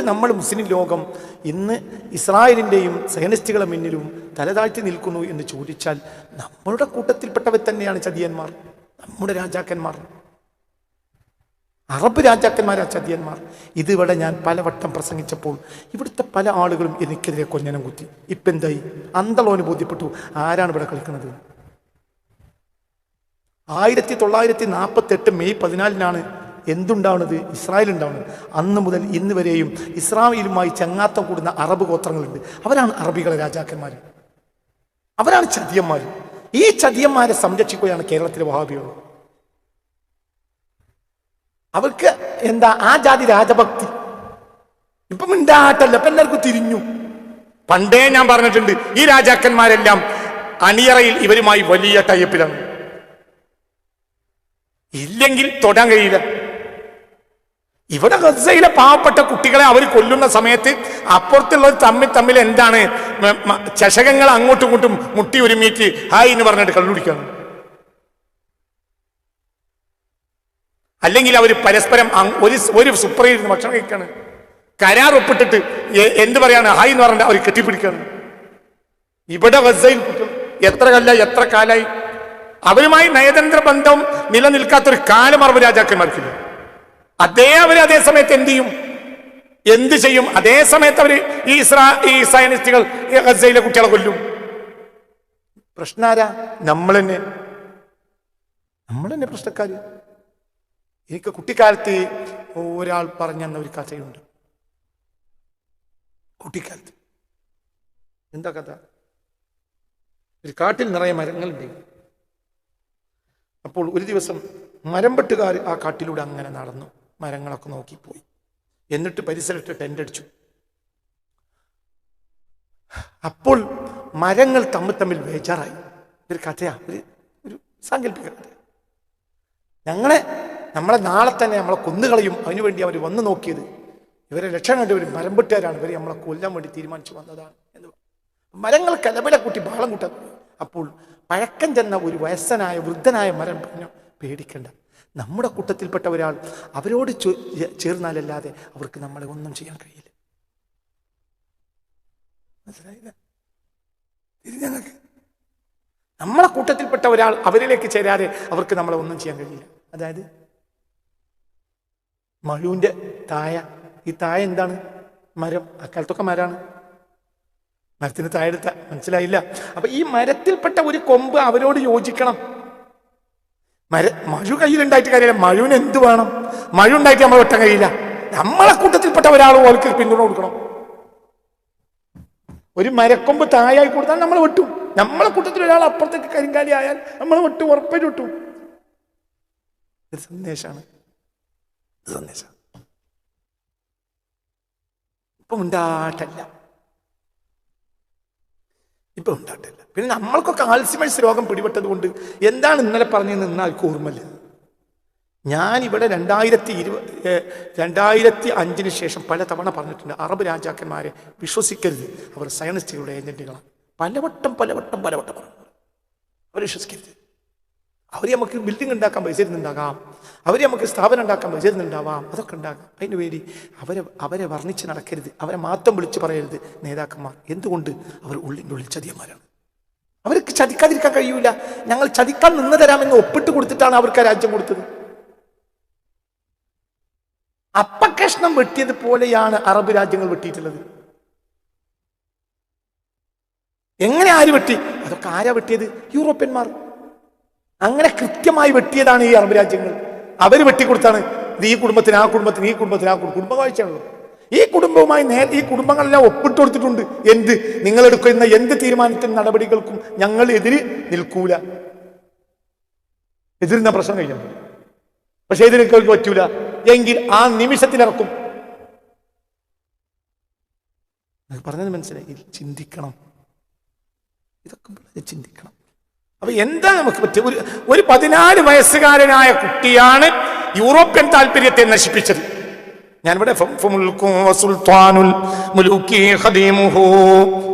എന്തുകൊണ്ട് നമ്മൾ മുസ്ലിം ലോകം ഇന്ന് ഇസ്രായേലിന്റെയും സയനിസ്റ്റുകളെ മുന്നിലും തലതാഴ്ത്തി നിൽക്കുന്നു എന്ന് ചോദിച്ചാൽ നമ്മളുടെ കൂട്ടത്തിൽപ്പെട്ടവർ തന്നെയാണ് ചതിയന്മാർ. നമ്മുടെ രാജാക്കന്മാർ. അറബ് രാജാക്കന്മാരാ ചതിയന്മാർ. ഇതിവിടെ ഞാൻ പലവട്ടം പ്രസംഗിച്ചപ്പോൾ ഇവിടുത്തെ പല ആളുകളും എനിക്കെതിരെ കൊഞ്ഞനം കുത്തി. ഇപ്പം എന്തായി? അന്തളോന് ബോധ്യപ്പെട്ടു. ആരാണ് ഇവിടെ കളിക്കുന്നത്? ആയിരത്തി തൊള്ളായിരത്തി നാൽപ്പത്തെട്ട് മെയ് പതിനാലിനാണ് എന്തുണ്ടാവുന്നത് ഇസ്രായേൽ ഉണ്ടാവുന്നത് അന്ന് മുതൽ ഇന്ന് വരെയും ഇസ്രായേലുമായി ചങ്ങാത്ത കൂടുന്ന അറബ് ഗോത്രങ്ങളുണ്ട്. അവരാണ് അറബികളെ രാജാക്കന്മാർ അവരാണ് ചതിയന്മാർ ഈ ചതിയന്മാരെ സംരക്ഷിക്കുകയാണ് കേരളത്തിലെ വഹാബികൾ. അവർക്ക് എന്താ? ആ ജാതി രാജഭക്തി. ഇപ്പൊ മിണ്ടാട്ടല്ല. ഇപ്പൊ എല്ലാവർക്കും തിരിഞ്ഞു. പണ്ടേ ഞാൻ പറഞ്ഞിട്ടുണ്ട് ഈ രാജാക്കന്മാരെല്ലാം അണിയറയിൽ ഇവരുമായി വലിയ ടൈപ്പിലാണ്. ഇല്ലെങ്കിൽ തൊടാൻ കഴിയില്ല. ഇവിടെ ഗസയിലെ പാവപ്പെട്ട കുട്ടികളെ അവർ കൊല്ലുന്ന സമയത്ത് അപ്പുറത്തുള്ളവർ തമ്മിൽ തമ്മിൽ എന്താണ് ചഷകങ്ങൾ അങ്ങോട്ടും ഇങ്ങോട്ടും മുട്ടി ഒരുമിച്ച് ഹായ് എന്ന് പറഞ്ഞിട്ട് കള്ളുടിക്കാണ് അല്ലെങ്കിൽ അവർ പരസ്പരം ഒരു ഒരു സുപ്രയിൽ ഭക്ഷണം കഴിക്കാണ്. കരാർ ഒപ്പിട്ടിട്ട് എന്ത് പറയാണ്? ഹായ് എന്ന് പറഞ്ഞിട്ട് അവർ കെട്ടിപ്പിടിക്കാണ് ഇവിടെ ഗസയിൽ എത്ര കല്ല എത്ര കാലായി അവരുമായി നയതന്ത്ര ബന്ധം നിലനിൽക്കാത്തൊരു കാലം അറബ് രാജാക്കന്മാർക്കില്ല. അതേ അവർ അതേ സമയത്ത് എന്ത് ചെയ്യും? എന്ത് ചെയ്യും? അതേ സമയത്ത് അവർ ഈ ഇസ്രാ ഈ സയനിസ്റ്റുകൾ ഗസയിലെ കുട്ടികളെ കൊല്ലും. പ്രശ്നാരാ നമ്മൾ തന്നെ നമ്മൾ തന്നെ പ്രശ്നക്കാര്. എനിക്ക് കുട്ടിക്കാലത്ത് ഒരാൾ പറഞ്ഞെന്ന ഒരു കഥയുണ്ട്. കുട്ടിക്കാലത്ത്. എന്താ കഥ? ഒരു കാട്ടിൽ നിറയെ മരങ്ങളുണ്ട്. അപ്പോൾ ഒരു ദിവസം മരം വെട്ടുകാർ ആ കാട്ടിലൂടെ അങ്ങനെ നടന്നു. മരങ്ങളൊക്കെ നോക്കിപ്പോയി. എന്നിട്ട് പരിസരത്ത് ടെന്റ് അടിച്ചു. അപ്പോൾ മരങ്ങൾ തമ്മിൽ തമ്മിൽ ബേജാറായി. ഒരു കഥയാ. ഒരു ഒരു സാങ്കല്പിക കഥ. ഞങ്ങളെ നമ്മളെ നാളെ തന്നെ നമ്മളെ കൊന്നുകളയും. അതിനുവേണ്ടി അവർ വന്നു നോക്കിയത് ഇവരെ ലക്ഷ്യം കണ്ടവർ മരം വെട്ടുകാരാണ്. ഇവരെ നമ്മളെ കൊല്ലാൻ വേണ്ടി തീരുമാനിച്ചു വന്നതാണ് എന്ന്. മരങ്ങൾ കലപില കൂട്ടി ബാളം കൂട്ടാൻ അപ്പോൾ പഴക്കം ചെന്ന ഒരു വയസ്സനായ വൃദ്ധനായ മരം പറഞ്ഞു പേടിക്കണ്ട. നമ്മുടെ കൂട്ടത്തിൽപ്പെട്ട ഒരാൾ അവരോട് ചേർന്നാലല്ലാതെ അവർക്ക് നമ്മളെ ഒന്നും ചെയ്യാൻ കഴിയില്ല. മനസ്സിലായില്ല? ഇത് ഞങ്ങൾക്ക് നമ്മളെ കൂട്ടത്തിൽപ്പെട്ട ഒരാൾ അവരിലേക്ക് ചേരാതെ അവർക്ക് നമ്മളെ ഒന്നും ചെയ്യാൻ കഴിയില്ല. അതായത് മഴുവിന്റെ തായ ഈ തായ എന്താണ്? മരം അക്കാലത്തൊക്കെ മരമാണ്. മരത്തിന് തായെടുത്ത മനസ്സിലായില്ല? അപ്പൊ ഈ മരത്തിൽപ്പെട്ട ഒരു കൊമ്പ് അവരോട് യോജിക്കണം. മര മഴു കയ്യിലുണ്ടായിട്ട് കാര്യമില്ല. മഴുവിന് എന്ത് വേണം? മഴ ഉണ്ടായിട്ട് നമ്മൾ വെട്ടാൻ കഴിയില്ല നമ്മളെ കൂട്ടത്തിൽപ്പെട്ട ഒരാൾ ഓർക്ക് പിന്തുണ കൊടുക്കണം. ഒരു മരക്കൊമ്പ് തായായി കൊടുത്താൽ നമ്മൾ വെട്ടും. നമ്മളെ കൂട്ടത്തിൽ ഒരാൾ അപ്പുറത്തേക്ക് കരിങ്കാലി ആയാൽ നമ്മൾ വെട്ടും ഉറപ്പായിട്ട് വെട്ടും. ഇത് സന്ദേശമാണ്. സന്ദേശം ഇപ്പൊ ഉണ്ടാട്ടല്ല ഇപ്പൊ ഉണ്ടാട്ടില്ല പിന്നെ നമ്മൾക്കൊക്കെ ആൽസിമേഴ്സ് രോഗം പിടിപെട്ടത് കൊണ്ട് എന്താണ് ഇന്നലെ ഇന്ന് ആർക്കും ഓർമ്മയില്ല. ഞാൻ ഇവിടെ രണ്ടായിരത്തി ഇരുപ രണ്ടായിരത്തി അഞ്ചിന് ശേഷം പല തവണ പറഞ്ഞിട്ടുണ്ട് അറബ് രാജാക്കന്മാരെ വിശ്വസിക്കരുത്. അവർ സയനിസ്റ്റുകളുടെ ഏജന്റുകളാണ്. പലവട്ടം പലവട്ടം പലവട്ടം പറഞ്ഞു. അവർ വിശ്വസിക്കരുത്. അവർ നമുക്ക് ബിൽഡിംഗ് ഉണ്ടാക്കാൻ പൈസ ഇരുന്നുണ്ടാകാം അവർ നമുക്ക് സ്ഥാപനം ഉണ്ടാക്കാൻ പൈസ ഇരുന്നുണ്ടാവാം അതൊക്കെ ഉണ്ടാകാം അതിന് വേണ്ടി അവരെ അവരെ വർണിച്ച് നടക്കരുത്. അവരെ മാത്രം വിളിച്ച് പറയരുത്. നേതാക്കന്മാർ. എന്തുകൊണ്ട്? അവർ ഉള്ളിന്റെ ഉള്ളിൽ ചതിയന്മാരാണ്. അവർക്ക് ചതിക്കാതിരിക്കാൻ കഴിയൂല. ഞങ്ങൾ ചതിക്കാൻ നിന്ന് തരാമെന്ന് ഒപ്പിട്ട് കൊടുത്തിട്ടാണ് അവർക്ക് രാജ്യം കൊടുത്തത്. അപ്പകഷ്ണം വെട്ടിയത് പോലെയാണ് അറബ് രാജ്യങ്ങൾ വെട്ടിയിട്ടുള്ളത്. എങ്ങനെ ആര് വെട്ടി? അതൊക്കെ ആരാ വെട്ടിയത്? യൂറോപ്യന്മാർ. അങ്ങനെ കൃത്യമായി വെട്ടിയതാണ് ഈ അറബ് രാജ്യങ്ങൾ. അവർ വെട്ടിക്കൊടുത്താണ് ഇത് ഈ കുടുംബത്തിന് ആ കുടുംബത്തിന് ഈ കുടുംബത്തിന് ആ കുടുംബം കാഴ്ചയാണല്ലോ ഈ കുടുംബവുമായി നേ ഈ കുടുംബങ്ങളെല്ലാം ഒപ്പിട്ട് കൊടുത്തിട്ടുണ്ട്. എന്ത്? നിങ്ങൾ എടുക്കുന്ന എന്ത് തീരുമാനത്തിനും നടപടികൾക്കും ഞങ്ങൾ എതിര് നിൽക്കൂല. എതിരുന്ന പ്രശ്നം കഴിഞ്ഞു. പക്ഷെ എതിർക്കൾക്ക് പറ്റൂല. എങ്കിൽ ആ നിമിഷത്തിലിറക്കും. പറഞ്ഞത് മനസ്സിലായി. ചിന്തിക്കണം. ഇതൊക്കെ ചിന്തിക്കണം. അപ്പൊ എന്താ നമുക്ക് പറ്റിയ? ഒരു ഒരു പതിനാല് വയസ്സുകാരനായ കുട്ടിയാണ് യൂറോപ്യൻ താല്പര്യത്തെ നശിപ്പിച്ചത്. ഞാനിവിടെ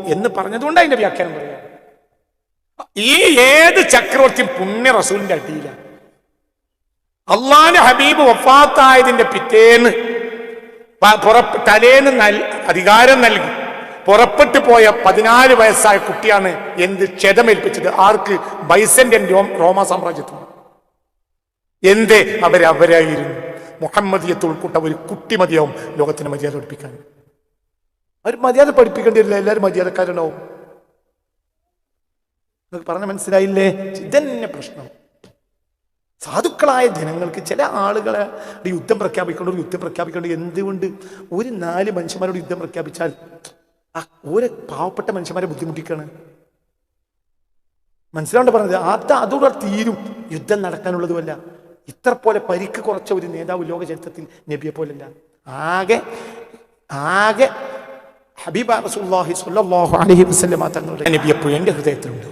എന്ന് പറഞ്ഞതുകൊണ്ട് അതിന്റെ വ്യാഖ്യാനം പറയാം. ഈ ഏത് ചക്രവർത്തിയും പുണ്യ റസൂലിന്റെ അടിയിലാണ്. അള്ളാന്റെ ഹബീബ് വഫാത്തായതിന്റെ പിറ്റേന്ന് തലേന്ന് അധികാരം നൽകി. പുറപ്പെട്ടു പോയ പതിനാല് വയസ്സായ കുട്ടിയാണ് എന്ത് ക്ഷതമേൽപ്പിച്ചത്? ആർക്ക്? ബൈസന്റൻ റോമ സാമ്രാജ്യത്തിന് എന്ത്? അവരവരായിരുന്നു മുഹമ്മദിയത്ത് ഉൾക്കൂട്ട ഒരു കുട്ടി മതിയാവും ലോകത്തിന് മര്യാദ പഠിപ്പിക്കാൻ. അവർ മര്യാദ പഠിപ്പിക്കേണ്ടി വരില്ല. എല്ലാവരും മര്യാദക്കാരുണ്ടാവും നിങ്ങൾക്ക് പറഞ്ഞ മനസ്സിലായില്ലേ? ഇതന്നെ പ്രശ്നം. സാധുക്കളായ ജനങ്ങൾക്ക് ചില ആളുകളെ യുദ്ധം പ്രഖ്യാപിക്കേണ്ട ഒരു യുദ്ധം പ്രഖ്യാപിക്കേണ്ട എന്തുകൊണ്ട് ഒരു നാല് മനുഷ്യന്മാരോട് യുദ്ധം പ്രഖ്യാപിച്ചാൽ ആ ഒരു പാവപ്പെട്ട മനുഷ്യന്മാരെ ബുദ്ധിമുട്ടിക്കാണ്. മനസ്സിലാണ്ട് പറഞ്ഞത്? അത് അതോടെ തീരും. യുദ്ധം നടക്കാനുള്ളതുമല്ല. ഇത്ര പോലെ പരിക്ക് കുറച്ച ഒരു നേതാവ് ലോക ചരിത്രത്തിൽ നബിയെ പോലല്ല. ആകെ ആകെ ഹബീബ റസൂലുള്ളാഹി സ്വല്ലല്ലാഹു അലൈഹി വസല്ലമ തങ്ങളുടെ നബി എപ്പോഴും എന്റെ ഹൃദയത്തിലുണ്ട്.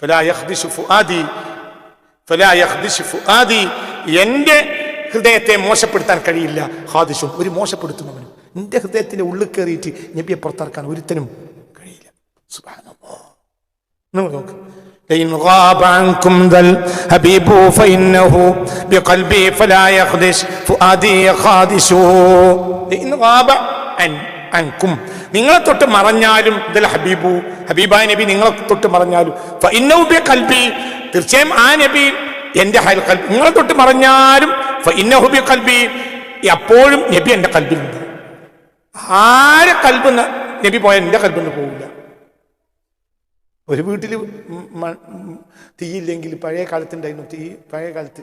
ഫലാ യഖ്ദിശു ഫുആദി ഫലാ യഖ്ദിശു ഫുആദി എന്റെ ഹൃദയത്തെ മോശപ്പെടുത്താൻ കഴിയില്ല ഹാദിഷും ഒരു മോശപ്പെടുത്തുന്നവനും എൻ്റെ ഹൃദയത്തിന്റെ ഉള്ളിൽ കയറിയിട്ട് നബിയെ പുറത്തിറക്കാൻ ഒരുത്തനും കഴിയില്ല സുബ്ഹാനല്ലാഹ് നിങ്ങൾ നോക്ക് لئن غاب عنكم ذا الحبيب فإنه بقلبي فلا يخدش فؤادي خادش لئن غاب عن عنكم നിങ്ങളെ തൊട്ട് മറഞ്ഞാലും ഇതിൽ ഹബീബു ഹബീബായ നബി നിങ്ങളെ തൊട്ട് മറഞ്ഞാലും ഫഇന്നഹു ബിഖൽബി തീർച്ചയായും ആ നബി എന്റെ ഹൽ ഖൽബ് നിങ്ങളെ തൊട്ട് മറഞ്ഞാലും എപ്പോഴും നബി എന്റെ കൽബിലുണ്ട്. ആരെ കൽബെന്ന് നബി പോയ എന്റെ കൽബെന്ന് പോവില്ല. ഒരു വീട്ടിൽ തീയില്ലെങ്കിൽ പഴയ കാലത്തുണ്ടായിരുന്നു തീ പഴയ കാലത്ത്.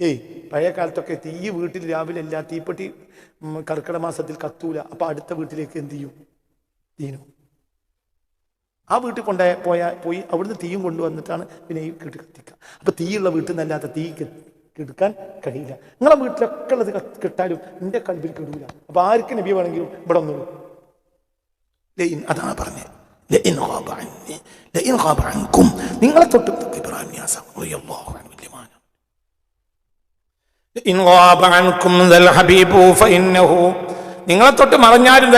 ഏയ് പഴയ കാലത്തൊക്കെ തീ വീട്ടിൽ രാവിലെ അല്ല തീപ്പെട്ടി കർക്കിട മാസത്തിൽ കത്തൂല. അപ്പൊ അടുത്ത വീട്ടിലേക്ക് എന്ത് ചെയ്യും? തീനു ആ വീട്ടിൽ കൊണ്ടുപോയ പോയ പോയി അവിടുന്ന് തീയും കൊണ്ടുവന്നിട്ടാണ് പിന്നെ ഈ വീട്ടിൽ കത്തിക്കുക. അപ്പൊ തീയുള്ള വീട്ടിൽ നിന്നല്ലാത്ത തീ കെടുക്കാൻ കഴിയില്ല. നിങ്ങളെ വീട്ടിലൊക്കെ ഉള്ളത് കിട്ടാലും നിന്റെ കൽബിൽ കിടൂല. അപ്പൊ ആർക്ക് നബി വേണമെങ്കിലും ഇവിടെ ഒന്നുള്ളൂ ലയിൻ അതാണ് പറഞ്ഞത്. നിങ്ങളെ തൊട്ട് നിങ്ങളെ തൊട്ട് മറഞ്ഞാലും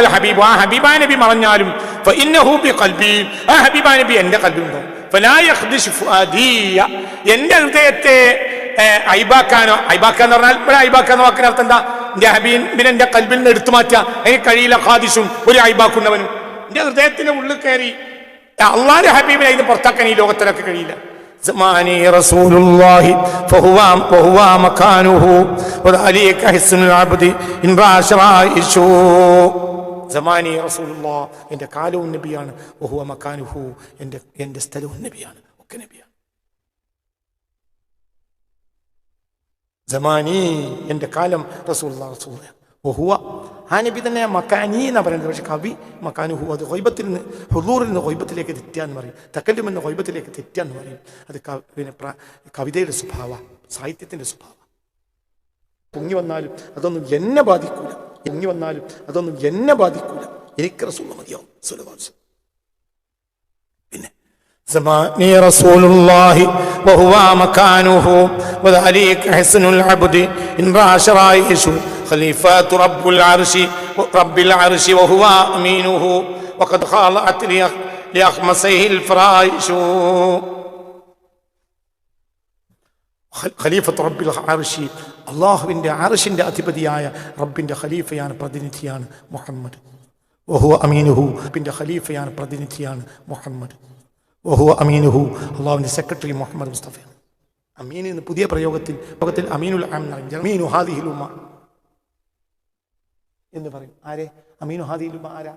ആ ഹബീബാ നബി മറഞ്ഞാലും ആ ഹബീബാ നബി എന്റെ കൽബിലുണ്ടോ എന്റെ ഹൃദയത്തെ ഏ, ഐബാക്കാനോ ഐബാക്കാന്ന് പറഞ്ഞാൽ ഇവിടെ ഐബാക്കാന്ന് വാക്കിന് അർത്ഥം എന്താ എന്റെ ഹബീബിനെ എന്റെ കൽബിൽ നിന്ന് എടുത്തു മാറ്റാ എനിക്ക് കഴിയില്ല ഖാദിഷും ഒരു ഐബാക്കുന്നവനും എന്റെ ഹൃദയത്തിന്റെ ഉള്ളിൽ കയറി അള്ളാന്റെ ഹബീബിനെ ഇത് പുറത്താക്കാൻ ഈ ലോകത്തിലൊക്കെ കഴിയില്ല زماني رسول الله فهو وهو مكانه وذلك حسن العبد إن راش رائشه زماني رسول الله എൻ്റെ കാലവും നബിയാണ് വഹുവ മക്കാനുഹു എൻ്റെ എൻ്റെ സ്ഥലവും നബിയാണ് ഒക്കെ ജമാനി എന്റെ കാലം റസൂള്ള റസൂല ആ നബി തന്നെ മക്കാനി എന്നാണ് പറയുന്നത്. പക്ഷെ കവി മക്കാനു ഹു അത് ഹൊയ്ബത്തിൽ നിന്ന് ഹുദൂറിൽ നിന്ന് ഹൊയ്ബത്തിലേക്ക് തെറ്റാന്ന് പറയും. തക്കല്ലും എന്ന ഹൊയ്ബത്തിലേക്ക് തെറ്റാന്ന് പറയും. അത് പിന്നെ കവിതയുടെ സ്വഭാവ സാഹിത്യത്തിന്റെ സ്വഭാവം. പൊങ്ങി വന്നാലും അതൊന്നും എന്നെ ബാധിക്കൂല. പൊങ്ങി വന്നാലും അതൊന്നും എന്നെ ബാധിക്കൂല. എനിക്ക് റസൂള്ള മതിയാവും സുലഭാംശം പിന്നെ وهو مكانه وذلك حسن العبد إن راش رايش خليفات رب العرش رب العرش وهو أمينه وقد خالعت لأخ- لأخمسيه الفرايش ഖ- ഖലീഫത്ത് റബ്ബിൽ അർഷി അള്ളാഹുവിൻ്റെ അർഷിൻ്റെ അധിപതിയായ റബ്ബിൻ്റെ ഖലീഫയാണ് പ്രതിനിധിയാണ് മുഹമ്മദ് വഹുവ അമീനുഹു റബ്ബിൻ്റെ ഖലീഫയാണ് പ്രതിനിധിയാണ് മുഹമ്മദ് വഹുവ അമീനുഹു. അള്ളാഹുവിന്റെ സെക്രട്ടറി മുഹമ്മദ് മുസ്തഫ. അമീൻ എന്ന് പുതിയ പ്രയോഗത്തിൽ ലോകത്തിൽ അമീനുൽ അമീനു ഹാദിഹിൽ ഉമ്മ. എന്ന് പറയും. ആരെ? അമീനു ഹാദിഹിൽ ഉമ്മ ആരാ?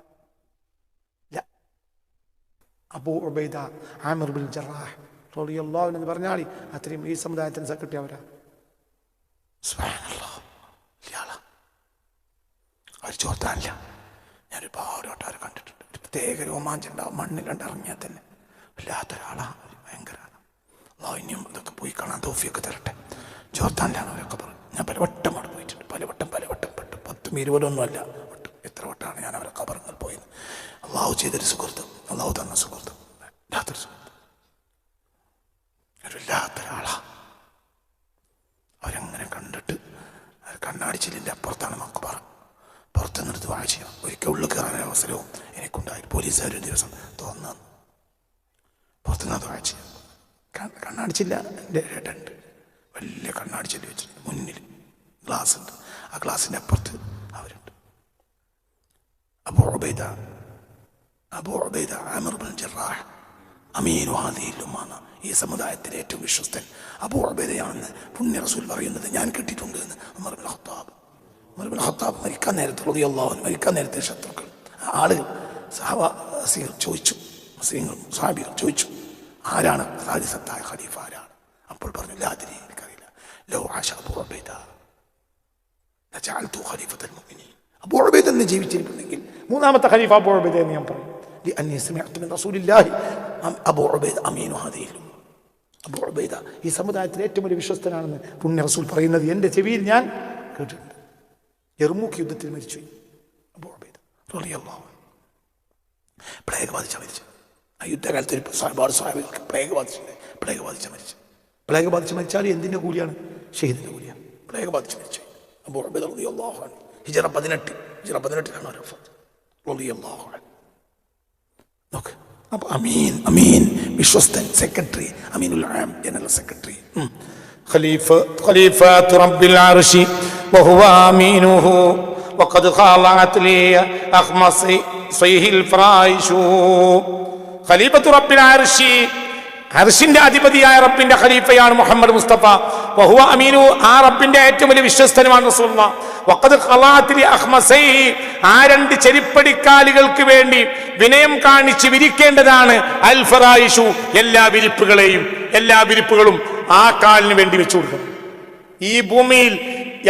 Abu Ubaida Amir bin Jarrah റളിയല്ലാഹു എന്ന് പറഞ്ഞാൽ അത്രയും ഈ സമുദായത്തിന് സെക്രട്ടറി അവരാ. സുബ്ഹാനല്ലാഹ്. ആളാ. അവർ ചോർത്താനില്ല ഞാൻ ഒരുപാട് വട്ടം കണ്ടിട്ടുണ്ട്. ഒരു പ്രത്യേക രോമാഞ്ചം ഉണ്ടാവും. മണ്ണിലുണ്ട് ഇറങ്ങിയാൽ തന്നെ. വല്ലാത്തൊരാളാ ഒരു ഭയങ്കര ഇനിയും ഇതൊക്കെ പോയി കാണാൻ തോഫിയൊക്കെ തരട്ടെ. ചോർത്താനിലാണ് അവരൊക്കെ പറഞ്ഞു ഞാൻ പലവട്ടം അവിടെ പോയിട്ടുണ്ട്. പലവട്ടം പലവട്ടം പെട്ടു. പത്തും ഇരുപതൊന്നും അല്ല എത്ര വട്ടമാണ് ഞാൻ അവരെ കബറങ്ങൾ പോയത്. അള്ളാഹു ചെയ്തൊരു സുഹൃത്ത്. അള്ളാഹു തന്ന സുഹൃത്ത്. വല്ലാത്തൊരു സുഹൃത്ത്. വല്ലാത്തൊരാളാ അവരങ്ങനെ കണ്ടിട്ട് കണ്ണാടി കണ്ണാടിച്ചിലിന്റെ അപ്പുറത്താണ് മക്കുപാറ പുറത്ത് നിന്നെടുത്ത് വാഴ ചെയ്യണം ഒരിക്കൽ ഉള്ളിൽ കയറാൻ അവസരവും എനിക്കുണ്ടായി പോലീസുകാർ ഒരു ദിവസം തോന്നുന്നു. പുറത്ത് നിന്ന് വാഴ ചെയ്യും കണ്ണ് കണ്ണാടിച്ചില്ല. എന്റെ ഏട്ടുണ്ട് വലിയ കണ്ണാടിച്ചില്ല വെച്ചിട്ടുണ്ട്. മുന്നിൽ ഗ്ലാസ് ഉണ്ട്. ആ ഗ്ലാസിന്റെ അപ്പുറത്ത് അവരുണ്ട്. അപ്പോൾ ഉബൈദ അപ്പോൾ ഉബൈദ ആമിർ ബിൻ ജറാഹ് അമീനു ഹാദിഹിൽ ഈ സമുദായത്തിലെ ഏറ്റവും വിശ്വസ്തൻ അബൂ ഉബൈദയാണെന്ന് പുണ്യ റസൂൽ പറയുന്നത് ഞാൻ കിട്ടിയിട്ടുണ്ട് എന്ന് Umar bin Khattab. Hattab bin Khattab മരിക്കാൻ നേരത്തെ റളിയല്ലാഹു മരിക്കാൻ നേരത്തെ ശത്രുക്കൾ. ആളുകൾ സഹവാസികൾ ചോദിച്ചു. മുസ്ലിങ്ങൾ സാബികൾ ചോദിച്ചു. ആരാണ് സാലിസത്തായ ഖലീഫ ആരാണ് അപ്പോൾ പറഞ്ഞു ലാതിരി എനിക്കറിയില്ല ലോ ആശ അബൂ ഉബൈദ ലജഅൽതു ഖലീഫത്തൽ മുഅ്മിനീൻ അബൂ ഉബൈദ എന്ന് ജീവിച്ചിരിക്കുന്നെങ്കിൽ മൂന്നാമത്തെ ഖലീഫ അബൂ ഉബൈദ എന്ന് ഞാൻ പറയും لأني سمعت من رسول الله أبو عبيد أمين هذه الأمة അബു ഉബൈദ ഈ സമുദായത്തിലെ ഏറ്റവും വലിയ വിശ്വസ്തനാണെന്ന് പുണ്യ റസൂൽ പറയുന്നത് എൻ്റെ ചെവിയിൽ ഞാൻ കേട്ടിട്ടുണ്ട് എറുമൂക്ക് യുദ്ധത്തിൽ മരിച്ചു അബു ഉബൈദ റളിയല്ലാഹു അൻഹു. പ്ലേഗ് ബാധിച്ച മരിച്ചു ആ യുദ്ധകാലത്ത് ഒരു ഒരുപാട് സ്വാഭാവികൾക്ക് പ്ലേഗ് ബാധിച്ചിട്ടുണ്ട് പ്ലേഗ് ബാധിച്ച മരിച്ചു പ്ലേഗ് ബാധിച്ച് മരിച്ചാൽ എന്തിൻ്റെ കൂലിയാണ് ഷഹീദിൻ്റെ കൂലിയാണ് പ്ലേഗ് ബാധിച്ച് മരിച്ചു അബു ഉബൈദ റളിയല്ലാഹു അൻഹു ഹിജറ പതിനെട്ട് ഹിജറ പതിനെട്ടിലാണ് അവർ വഫാത്ത്. റളിയല്ലാഹു അൻഹു നോക്ക് അപ്പൊ അമീൻ അമീൻ വിശ്വസ്തൻ സെക്രട്ടറി അമീനുൽ ആം ജനറൽ സെക്രട്ടറി خليفة خليفة رب العرش وهو أمينه وقد خالعت لي أخمص صيه الفراش ഖലീഫത്തു റബ്ബിൽ അർശി ഹർഷിന്റെ അധിപതിയായ റബ്ബിന്റെ ഖലീഫയാണ് മുഹമ്മദ് മുസ്തഫ. വഹുവ അമീനു ആ റബ്ബിന്റെ ഏറ്റവും വലിയ വിശ്വസ്തനുമാണ് റസൂലുള്ള. വഖദ് ഖലാത്തിലി അഹ്മസൈ ആ രണ്ട് ചെരിപ്പടിക്കാലുകൾക്ക് വേണ്ടി വിനയം കാണിച്ച് വിരിക്കേണ്ടതാണ് അൽ ഫറായിഷു എല്ലാ വിരിപ്പുകളെയും എല്ലാ വിരിപ്പുകളും ആ കാലിന് വേണ്ടി വെച്ചു കൊടുക്കും ഈ ഭൂമിയിൽ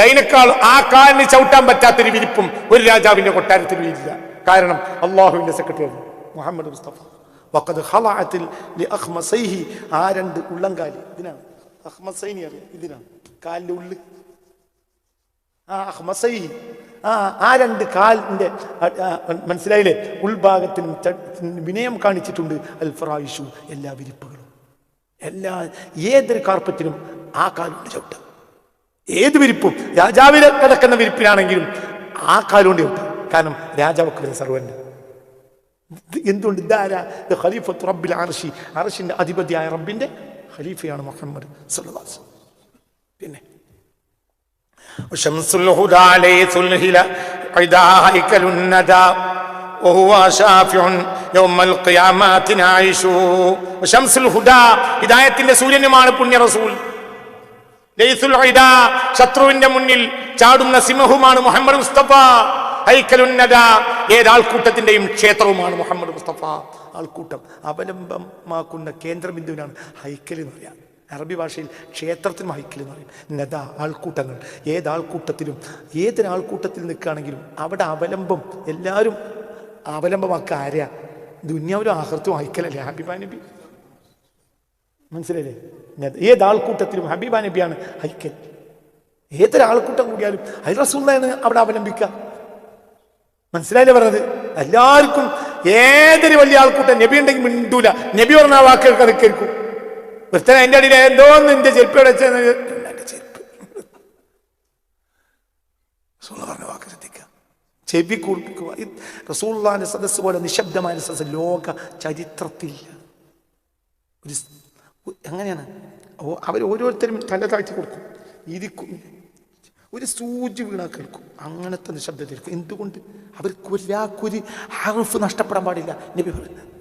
അതിനേക്കാൾ ആ കാലിന് ചവിട്ടാൻ പറ്റാത്തൊരു വിരിപ്പും ഒരു രാജാവിന്റെ കൊട്ടാരത്തിൽ വീഴില്ല കാരണം അള്ളാഹുവിന്റെ സെക്രട്ടറി മുഹമ്മദ് മുസ്തഫ. വഖദ് ഹലാത്തിൽ അഹ്മസൈഹി ആ രണ്ട് ഉള്ളംകാലി. ഇതിനാണ്. അഹ്മസൈനി അറിയാം. ഇതിനാണ്. കാലിന്റെ ഉള്ളിൽ ആ അഹ്മസൈഹി ആ ആ രണ്ട് ആ, മനസ്സിലായില്ലേ? ഉൾഭാഗത്തിനും വിനയം കാണിച്ചിട്ടുണ്ട് അൽ ഫറായിഷു എല്ലാ വിരിപ്പുകളും. എല്ലാ ഏതൊരു കാർപ്പറ്റിനും ആ കാലുണ്ട് ചവിട്ട. ഏത് വിരിപ്പും രാജാവിനെ കിടക്കുന്ന വിരിപ്പിനാണെങ്കിലും ആ കാലുകൊണ്ട് ചവിട്ട. കാരണം രാജാവ് സർവന്റെ എന്തുകൊണ്ട് ഇതാരാ ഇത് ഖലീഫത്ത് റബ്ബിൽ അർഷി അർഷിന്റെ അധിപതിയായ റബ്ബിന്റെ ഖലീഫയാണ് മുഹമ്മദ് സല്ലല്ലാഹു അലൈഹി വസല്ലം. പിന്നെ وشمس الهدى ليث الهلى عدا هيكل الندى وهو شافع يوم القيامات نعيش وشمس الهدى ഹിദായത്തിന്റെ സൂര്യനുമാണ് പുണ്യ റസൂൽ ലൈസുൽ ഹിദാ ശത്രുവിന്റെ മുന്നിൽ ചാടുന്ന സിംഹവുമാണ് മുഹമ്മദ് മുസ്തഫ ഹൈക്കലുന്നത. ഏതാൾക്കൂട്ടത്തിന്റെയും ക്ഷേത്രവുമാണ് മുഹമ്മദ് മുസ്തഫ. ആൾക്കൂട്ടം. അവലംബമാക്കുന്ന കേന്ദ്രബിന്ദുവിനാണ് ഹൈക്കൽ എന്ന് പറയാം. അറബി ഭാഷയിൽ ക്ഷേത്രത്തിനും ഹൈക്കൽ എന്ന് പറയും. നദ ആൾക്കൂട്ടങ്ങൾ. ഏതാൾക്കൂട്ടത്തിലും ഏതൊരാൾക്കൂട്ടത്തിൽ നിൽക്കുകയാണെങ്കിലും അവിടെ അവലംബം എല്ലാവരും അവലംബമാക്കുക ആരാ? ദുന്യാവിലും ആഹൃത്തും ഹൈക്കലല്ലേ? ഹബീബാ നബി. മനസ്സിലല്ലേ നദ- ഏതാൾക്കൂട്ടത്തിലും ഹബീബാ നബിയാണ് ഹൈക്കൽ. ഏതൊരാൾക്കൂട്ടം കൂടിയാലും ഹൈ അവിടെ അവലംബിക്കുക. മനസ്സിലായില്ലേ പറഞ്ഞത്? എല്ലാവർക്കും ഏതൊരു വലിയ ആൾക്കൂട്ടം നബി ഉണ്ടെങ്കിൽ മിണ്ടൂല. നബി പറഞ്ഞ ആ വാക്കുകൾ കണക്കേൽക്കും ഒരുത്തൻ അതിന്റെ അടിയിൽ എന്തോന്ന് എന്റെ ചെരുപ്പ്. റസൂള്ള പറഞ്ഞ വാക്ക് ശ്രദ്ധിക്കുക. ചെവി കുറിക്കുക റസൂള്ളാന്റെ സദസ് പോലെ നിശബ്ദമായ സദസ് ലോക ചരിത്രത്തിലില്ല ഒരു അങ്ങനെയാണ് അവർ ഓരോരുത്തരും തന്റെ താഴ്ത്തി കൊടുക്കും. ഇരിക്കും ഒരു സൂചി വീണാ കേൾക്കും അങ്ങനത്തെ നിശബ്ദത്തിൽ എന്തുകൊണ്ട്? അവർക്ക് ഒരാൾക്കൊരു ഹർഫ് നഷ്ടപ്പെടാൻ പാടില്ല. നബി പറഞ്ഞു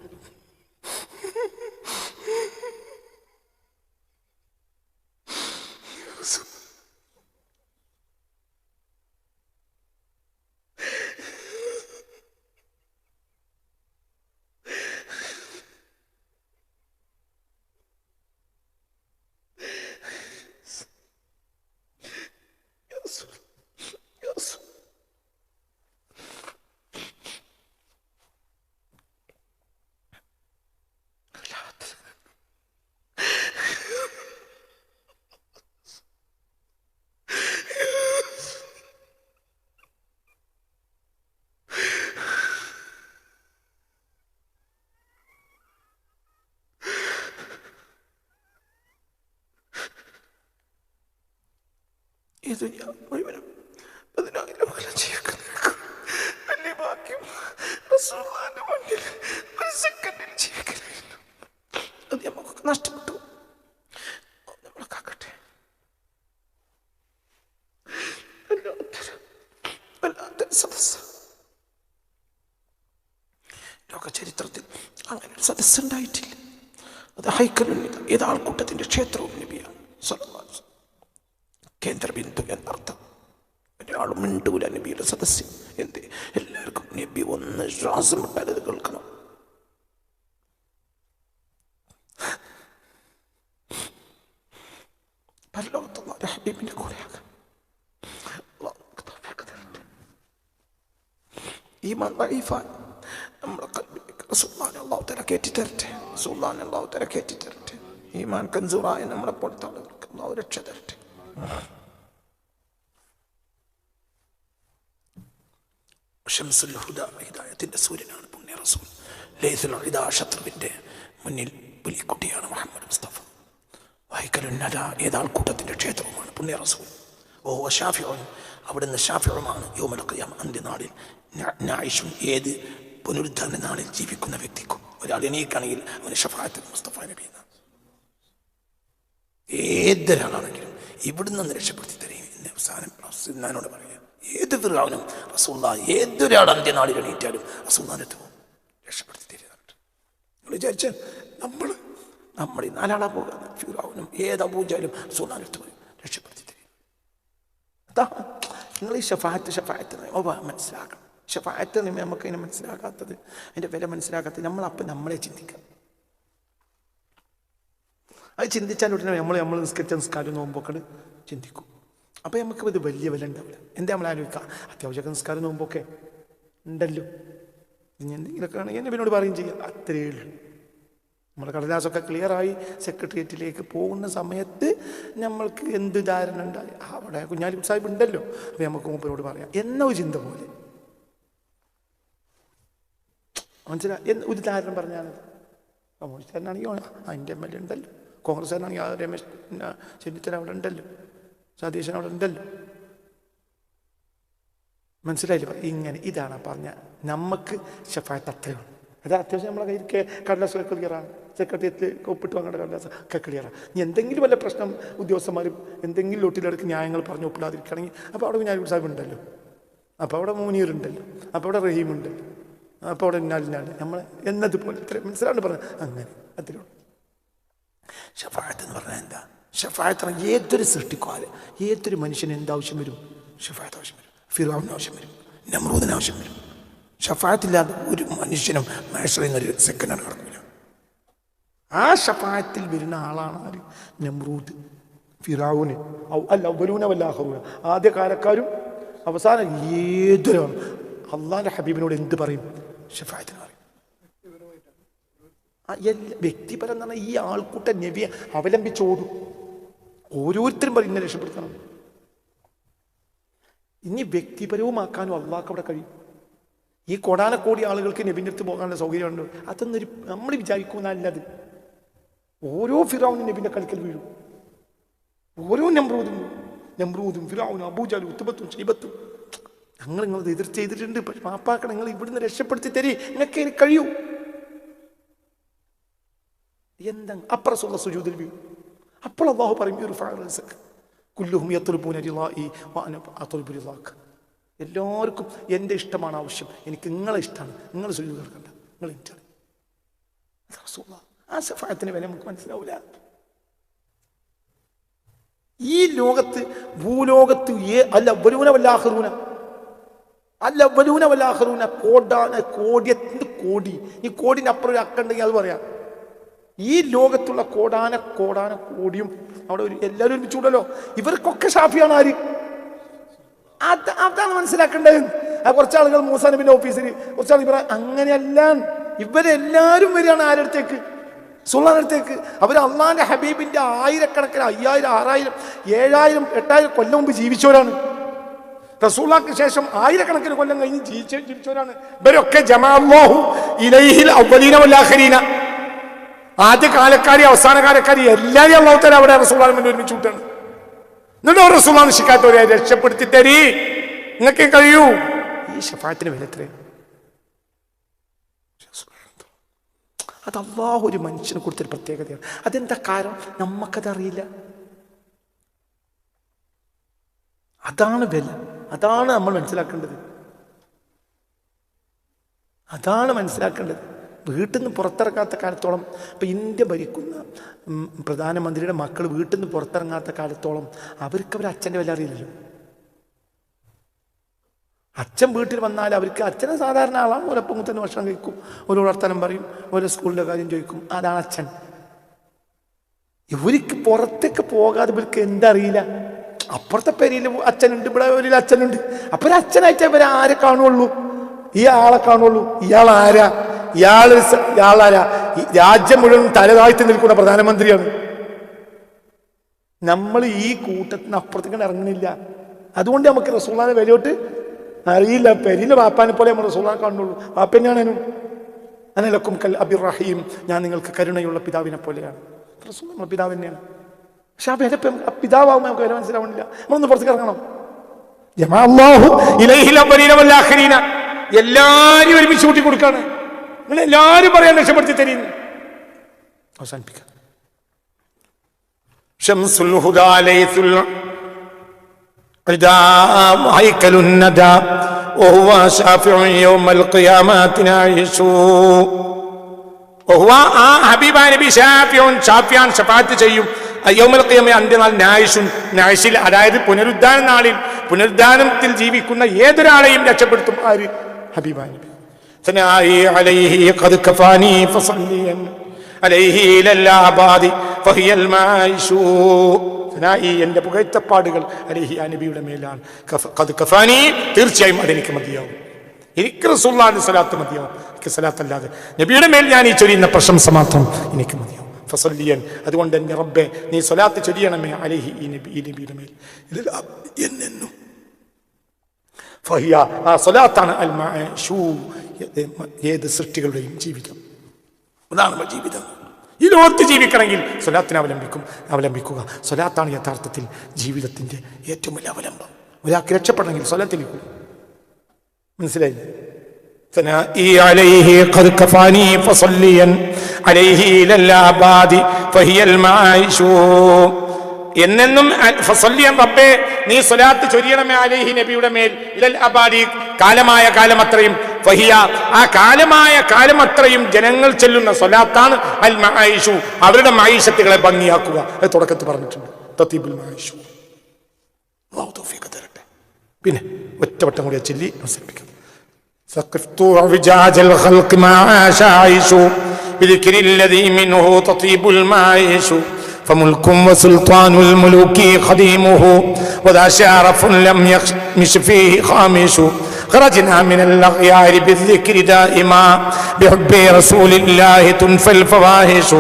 ഈ ദുനിയാവ് മുഴുവനും പതിനായിരം കൊല്ലം ജീവിക്കുന്നവർക്കും വലിയ ഭാഗ്യം റസൂലുള്ളാഹിന്റെ മുന്നിൽ ഒരു സെക്കൻഡിൽ ജീവിക്കലായിരുന്നു അത് നമുക്ക് നഷ്ടപ്പെട്ടു. നമ്മളെ കാക്കട്ടെ. വല്ലാത്തൊരു വല്ലാത്തൊരു സദസ്സ്. ലോകചരിത്രത്തിൽ അങ്ങനെ ഒരു സദസ്സുണ്ടായിട്ടില്ല അത് ഹൈക്കലുണ്ണിത ഏത് ആൾക്കൂട്ടത്തിന്റെ ക്ഷേത്രവും ലഭ്യ കേന്ദ്രബിന്ദു എന്നർത്ഥം. ഒരാളും മിണ്ടൂല നബിയുടെ സദസ്യം എന്ത്? എല്ലാവർക്കും നബി ഒന്ന് ശ്വാസം വിട്ടാൽ അത് കേൾക്കണം. പരലോകത്തുള്ള ഒരു ഹബീബിന്റെ തരട്ടെ. ഈമാൻ ദഈഫാൻ നമ്മുടെ കൽബിലേക്ക് റസൂലുള്ളാഹിനെ അള്ളാഹു തആല കയറ്റി തരട്ടെ. റസൂലുള്ളാഹിനെ അള്ളാഹു തആല കയറ്റി തരട്ടെ. ഈമാൻ കൻസൂറായ നമ്മളെ പോലത്തെ രക്ഷ തരട്ടെ. ഷംസുൽ ഹുദ ഹിദായത്തിന്റെ സൂര്യനാണ് പുണ്യ റസൂൽ. ലൈസുൽ ഹിദാ ശത്രുവിന്റെ മുന്നിൽ പുലിക്കുട്ടിയാണ് മുഹമ്മദ് മുസ്തഫ. വൈക്കലുന്നത ഏതാൾക്കൂട്ടത്തിന്റെ ക്ഷേത്രവുമാണ് പുണ്യ റസൂൽ. ഓ ഷാഫിയോൻ അവിടുന്ന് ഷാഫിയുമാണ് യോമലക്കയാം അന്ത്യനാളിൽ ന- നായിഷും ഏത് പുനരുദ്ധാന നാളിൽ ജീവിക്കുന്ന വ്യക്തിക്കും ഒരാൾ എണീക്കാണെങ്കിൽ അവന് ഷഫായത്തിൽ മുസ്തഫ നബി എന്നാണ് ഏതൊരാളാണെങ്കിലും ഇവിടുന്ന് ഒന്ന് രക്ഷപ്പെടുത്തി തരും എന്ന് അവസാനം റസൂലിനോട് പറയാം ഏത് ഫിറാവിനും റസൂള്ള ഏതൊരാൾ അന്ത്യനാളിൽ എണീറ്റാലും റസൂല്ലാനെത്ത് പോകും രക്ഷപ്പെടുത്തി തരുന്നുണ്ട് നിങ്ങൾ വിചാരിച്ച നമ്മൾ നമ്മൾ ഈ നാലാളാ പോകുന്നത് ഫിറാവിനും ഏത് അബൂജാലും റസൂല്ലാനെത്ത് പോയി രക്ഷപ്പെടുത്തി തരും. അതാ നിങ്ങൾ ഈ ഷഫായത്ത് ഷഫായത്ത് മനസ്സിലാക്കണം. ഷഫായത്ത് നമുക്ക് അതിനെ മനസ്സിലാക്കാത്തത് അതിന്റെ വില മനസ്സിലാക്കാത്തത് നമ്മളപ്പം നമ്മളെ ചിന്തിക്കാം. അത് ചിന്തിച്ചാൽ ഉടനെ നമ്മൾ നമ്മൾ നിസ്കരിച്ച നിസ്കാരം നോമ്പൊക്കെ ചിന്തിക്കും. അപ്പോൾ നമുക്ക് ഇത് വലിയ വില ഉണ്ടാവില്ല എന്താ നമ്മൾ ആലോചിക്കാം? അത്യാവശ്യമൊക്കെ നിസ്കാരം നോമ്പൊക്കെ ഉണ്ടല്ലോ. ഇനി എന്തെങ്കിലുമൊക്കെ ആണെങ്കിൽ എന്നെ പിന്നോട് പറയും ചെയ്യുക അത്രയേ ഉള്ളൂ. നമ്മുടെ കടലാസൊക്കെ ക്ലിയറായി സെക്രട്ടേറിയറ്റിലേക്ക് പോകുന്ന സമയത്ത് നമ്മൾക്ക് എന്ത് ധാരണ ഉണ്ടായി? അവിടെ കുഞ്ഞാലി സാഹിബ് ഉണ്ടല്ലോ. അപ്പോൾ നമുക്ക് മൂപ്പരോട് പറയാം. എന്ന ഒരു ചിന്ത പോലെ? മനസ്സിലായി ഒരു ധാരണ പറഞ്ഞാണത് കമ്മ്യൂണിസ്റ്റുകാരനാണെങ്കിൽ അതിന്റെ എം എൽ എ ഉണ്ടല്ലോ. കോൺഗ്രസ്സുകാരനാണെങ്കിൽ ആ രമേശ് ചെന്നിത്തല അവിടെ ഉണ്ടല്ലോ. സതീശൻ അവിടെ ഉണ്ടല്ലോ. മനസ്സിലായില്ല? ഇങ്ങനെ ഇതാണ് പറഞ്ഞ നമുക്ക് ഷഫായത്ത് അത്രയാണ് അത് അത്യാവശ്യം നമ്മളെ കയ്യിൽ കടലാസ് ക്ലിയറാണ്. സെക്രട്ടേറിയറ്റിൽ ഒപ്പിട്ട് വാങ്ങേണ്ട കടലാസ് ഒക്കെ ക്ലിയറാണ് ഇനി എന്തെങ്കിലും വല്ല പ്രശ്നം ഉദ്യോഗസ്ഥന്മാരും എന്തെങ്കിലും ഒട്ടിലെടുക്ക് ന്യായങ്ങൾ പറഞ്ഞ് ഒപ്പിടാതിരിക്കുകയാണെങ്കിൽ അപ്പോൾ അവിടെ ഞാൻ സാഹിബ് ഉണ്ടല്ലോ. അപ്പോൾ അവിടെ മൂനീർ ഉണ്ടല്ലോ. അപ്പോൾ അവിടെ റഹീം ഉണ്ടല്ലോ അപ്പോൾ അവിടെ ഇന്നാലിനാണ് നമ്മൾ എന്നതുപോലെ ഇത്ര മനസ്സിലാണ് പറഞ്ഞത് അങ്ങനെ അത്രയുള്ളൂ. ഷഫായത്ത് എന്ന് പറഞ്ഞാൽ എന്താ? ഷഫായത്ത് ഏതൊരു സൃഷ്ടിക്കാൽ ഏതൊരു മനുഷ്യന് എന്താവശ്യം വരും? ഷഫായത്ത് ആവശ്യം വരും. ഫിറാവിന് ആവശ്യം വരും. നമ്രൂദിന് ആവശ്യം വരും. ഷഫായത്തില്ലാതെ ഒരു മനുഷ്യനും മേഷറിൽ ഒരു സെക്കൻഡ് നടക്കില്ല ആ ഷഫായത്തിൽ വരുന്ന ആളാണ് ആര്? നമ്രൂദ്. ഫിറാവുന് അല്ല അവലൂന വല്ലാഹറൂന ആദ്യ കാലക്കാരും അവസാനം ഏതൊരു അള്ളാന്റെ ഹബീബിനോട് എന്ത് പറയും? ഷഫായത്തിന് പറയും. വ്യക്തിപരം എന്ന് ഈ ആൾക്കൂട്ട നബിയെ അവലംബിച്ചോടും ഓരോരുത്തരും പറയും ഇന്നെ രക്ഷപ്പെടുത്തണം. ഇനി വ്യക്തിപരവുമാക്കാനും അള്ളാഹ് അവിടെ കഴിയും. ഈ കൊടാനക്കോടി ആളുകൾക്ക് നബിന്റെ അടുത്ത് പോകാനുള്ള സൗകര്യമുണ്ട്. അതൊന്നും ഒരു നമ്മൾ വിചാരിക്കുന്നല്ലത് ഓരോ ഫിറാവുനും നബിന്റെ കളിക്കൽ വീഴും. ഓരോ നമ്രൂദും നമ്രൂദും ഫിറാവുനും അബൂജാലും ഉത്തുബത്തും ഷൈബത്തും ഞങ്ങൾ നിങ്ങളത് എതിർത്ത് ചെയ്തിട്ടുണ്ട്. പക്ഷെ മാപ്പാക്കണം നിങ്ങൾ ഇവിടുന്ന് രക്ഷപ്പെടുത്തി തരി. എന്നൊക്കെ കഴിയൂ. എന്താ അപ്പുറസുള്ള സുജൂതിൽ വീഴും അപ്പോൾ അള്ളാഹു പറയും. എല്ലാവർക്കും എന്റെ ഇഷ്ടമാണ് ആവശ്യം. എനിക്ക് നിങ്ങളെ ഇഷ്ടമാണ്. നിങ്ങൾ സുജൂദ് കിടക്കണ്ട നിങ്ങൾ എനിക്ക് ആ സഫായത്തിന് വില നമുക്ക് മനസ്സിലാവില്ല ഈ ലോകത്ത് ഭൂലോകത്ത് അല്ല വലൂന വല്ലാഹറൂന അല്ല വലൂന വല്ലാഹറൂന കോടാന കോടിയത്തിന്റെ കോടി? ഈ കോടിന് അപ്പുറം ഒരു അക്കുണ്ടെങ്കിൽ അത് പറയാം. ഈ ലോകത്തുള്ള കോടാന കോടാന കോടിയും അവിടെ ഒരു എല്ലാവരും ഒരുമിച്ചുകൂടല്ലോ ഇവർക്കൊക്കെ ഷാഫിയാണ് ആര്? അത് അതാണ് മനസ്സിലാക്കേണ്ടത്. കുറച്ച് ആളുകൾ മൂസാ ഓഫീസിൽ കുറച്ച് ആളുകൾ പറയാം അങ്ങനെയല്ല ഇവരെല്ലാവരും വരികയാണ് ആരടുത്തേക്ക് സുള്ളാനടുത്തേക്ക് അവർ അള്ളാന്റെ ഹബീബിന്റെ ആയിരക്കണക്കിന് അയ്യായിരം ആറായിരം ഏഴായിരം എട്ടായിരം കൊല്ലം മുമ്പ് ജീവിച്ചവരാണ്. റസൂള്ളാക്ക് ശേഷം ആയിരക്കണക്കിന് കൊല്ലം കഴിഞ്ഞ് ജീവിച്ച ജീവിച്ചവരാണ്. ഇവരൊക്കെ ജമാഹു ഇലൈഹിൽ അവലീന ആദ്യ കാലക്കാരി അവസാന കാലക്കാരി എല്ലാവരും അള്ളാഹുത്തല അവിടെ റസൂള്ളാൻ മുന്നിൽ ഒരുമിച്ച് വിട്ടാണ് എന്നിട്ട് റസൂലാൻ ശിക്കാത്തവരെ രക്ഷപ്പെടുത്തി തരി. നിങ്ങൾക്ക് കഴിയൂ. ഈ ഷഫാത്തിന് വില അത് അള്ളാഹു ഒരു മനുഷ്യന് കൊടുത്തൊരു പ്രത്യേകതയാണ്. അതെന്താ കാരണം? നമുക്കതറിയില്ല അതാണ് വില. അതാണ് നമ്മൾ മനസ്സിലാക്കേണ്ടത്. അതാണ് മനസ്സിലാക്കേണ്ടത്. വീട്ടിൽ നിന്ന് പുറത്തിറങ്ങാത്ത കാലത്തോളം ഇപ്പം ഇന്ത്യ ഭരിക്കുന്ന പ്രധാനമന്ത്രിയുടെ മക്കൾ വീട്ടിൽ നിന്ന് പുറത്തിറങ്ങാത്ത കാലത്തോളം അവർക്ക് അവർ അച്ഛന്റെ വില അറിയില്ലല്ലോ. അച്ഛൻ വീട്ടിൽ വന്നാൽ അവർക്ക് അച്ഛനെ സാധാരണ ആളാണ്. ഒരപ്പം തന്നെ ഭക്ഷണം കഴിക്കും. ഒരു വർത്തനം പറയും. ഒരു സ്കൂളിന്റെ കാര്യം ചോദിക്കും. അതാണ് അച്ഛൻ. ഇവർക്ക് പുറത്തേക്ക് പോകാതെ ഇവർക്ക് എന്തറിയില്ല? അപ്പുറത്തെ പെരിയിൽ അച്ഛനുണ്ട് ഇവിടെ ഒരു അച്ഛനുണ്ട്. അപ്പൊ ഒരു അച്ഛനായിട്ട് ഇവരെ ആരെ കാണുള്ളൂ? ഈ ആളെ കാണുള്ളൂ. ഇയാൾ ആരാ? ഇയാൾ ഇയാളാരാ? രാജ്യം മുഴുവൻ തലതാഴ്ത്തി നിൽക്കുന്ന പ്രധാനമന്ത്രിയാണ്. നമ്മൾ ഈ കൂട്ടത്തിന് അപ്പുറത്തേക്ക് ഇറങ്ങുന്നില്ല. അതുകൊണ്ട് നമുക്ക് റസൂള്ളാനെ വിലയോട്ട് അറിയില്ല. പെരിയില്ല വാപ്പാനെ പോലെ നമ്മൾ റസൂള്ളാനെ കാണുള്ളൂ വാപ്പന്നെയാണേനും അനലക്കും കൽ അബിറഹീം ഞാൻ നിങ്ങൾക്ക് കരുണയുള്ള പിതാവിനെ പോലെയാണ്. റസൂൾ നമ്മൾ പിതാവ് തന്നെയാണ്. പക്ഷെ ആ വില ആ പിതാവാകുമ്പോൾ നമുക്ക് വില മനസ്സിലാവണില്ല നമ്മളൊന്ന് പുറത്തേക്ക് ഇറങ്ങണം. ജമാ. എല്ലാരും ഒരുമിച്ച് കൂട്ടി കൊടുക്കാണ് നിങ്ങൾ എല്ലാവരും പറയാൻ രക്ഷപ്പെടുത്തി തരീന്ന് അവസാനിപ്പിക്കാം. അതായത് പുനരുദ്ധാന നാളിൽ പുനരുദ്ധാനത്തിൽ ജീവിക്കുന്ന ഏതൊരാളെയും രക്ഷപ്പെടുത്തും ആര്? ഹബിബാനബി ثنائي عليه قد كفاني فصليا عليه إلى الآباد فهي المعيش ثنائي എൻ്റെ പുകഴ്ത്തപ്പാടുകൾ അലഹി ആ നബിയുടെ മേലാണ് കഫ- ഖദ് കഫാനി തീർച്ചയായും അതെനിക്ക് മതിയാവും എനിക്ക് റസൂള്ളാന്റെ സ്വലാത്ത് മതിയാവും എനിക്ക് സ്വലാത്തല്ലാതെ നബിയുടെ മേൽ ഞാൻ ഈ ചൊരിയുന്ന പ്രശംസ മാത്രം എനിക്ക് മതിയാവും ഫസല്ലിയൻ അതുകൊണ്ട് എൻ്റെ റബ്ബെ നീ സ്വലാത്ത് ചൊരിയണമേ അലഹി ഈ നബി ഈ നബിയുടെ മേൽ ഇതിൽ എന്നെന്നും ഫഹിയ ആ സ്വലാത്താണ് അൽ മഅശൂ ഏത് സൃഷ്ടികളുടെയും ജീവിതം അതാണ് നമ്മുടെ ജീവിതം ഈ ലോകത്ത് ജീവിക്കണമെങ്കിൽ സ്വലാത്തിനെ അവലംബിക്കും അവലംബിക്കുക സ്വലാത്താണ് യഥാർത്ഥത്തിൽ ജീവിതത്തിന്റെ ഏറ്റവും വലിയ അവലംബം ഒരാൾക്ക് രക്ഷപ്പെടണമെങ്കിൽ സ്വലാത്തിലേക്ക് മനസ്സിലായില്ലേ ثنائي عليه قد كفاني فصليا عليه إلى الآباد فهي المعايش എന്നെന്നും അ- ഫസല്ലിയൻ റബ്ബേ നീ സ്വലാത്ത് ചൊരിയണമേ അലൈഹി നബിയുടെ മേൽ ഇലൽ അബാദി കാലമായ കാലം അത്രയും ഫഹിയ ആ കാലമായ കാലം അത്രയും ജനങ്ങൾ ചെല്ലുന്ന സ്വലാത്താണ് അൽ മഹൈഷു അവരുടെ മൈഷത്തുകളെ ഭംഗിയാക്കുക അത് തുടക്കത്തിൽ പറഞ്ഞിട്ടുണ്ട് തത്തീബുൽ മഹൈഷു അല്ലാഹു തൗഫീഖ് തരട്ടെ പിന്നെ ഒറ്റവട്ടം കൂടി ചൊല്ലി അവസാനിപ്പിക്കാം ثقفت اعوجاج الخلق ما عاش عيش بذكر الذي منه تطيب المعيش فملك وسلطان الملوك خديمه وذا شرف لم يخمش فيه خامش خرجنا من الأغيار بالذكر دائما بحب رسول الله تنفى الفواحش.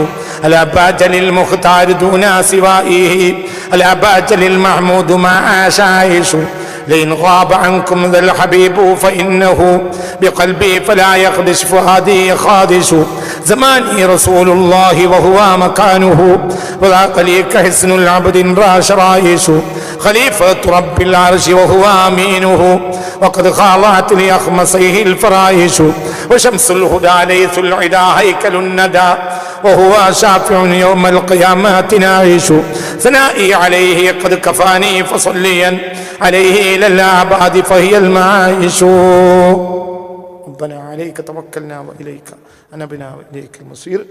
ألا باجل المختار دون سوائه؟ ألا باجل المحمود ما عيش لئن غاب عنكم ذا الحبيب فإنه بقلبي فلا يخدش فؤادي خادش. زماني رسول الله وهو مكانه. وذاق لي كحسن العبد راش رايش خليفة رب العرش وهو أمينه. وقد خاضت لأخمصيه الفرايش وشمس الهدى ليث العدا هيكل الندى. وهو شافع يوم القيامة نعيش ثنائي عليه قد كفاني فصليا. عليه إلى فهي المعايش. ربنا عليك توكلنا وإليك. أنبنا وإليك المصير.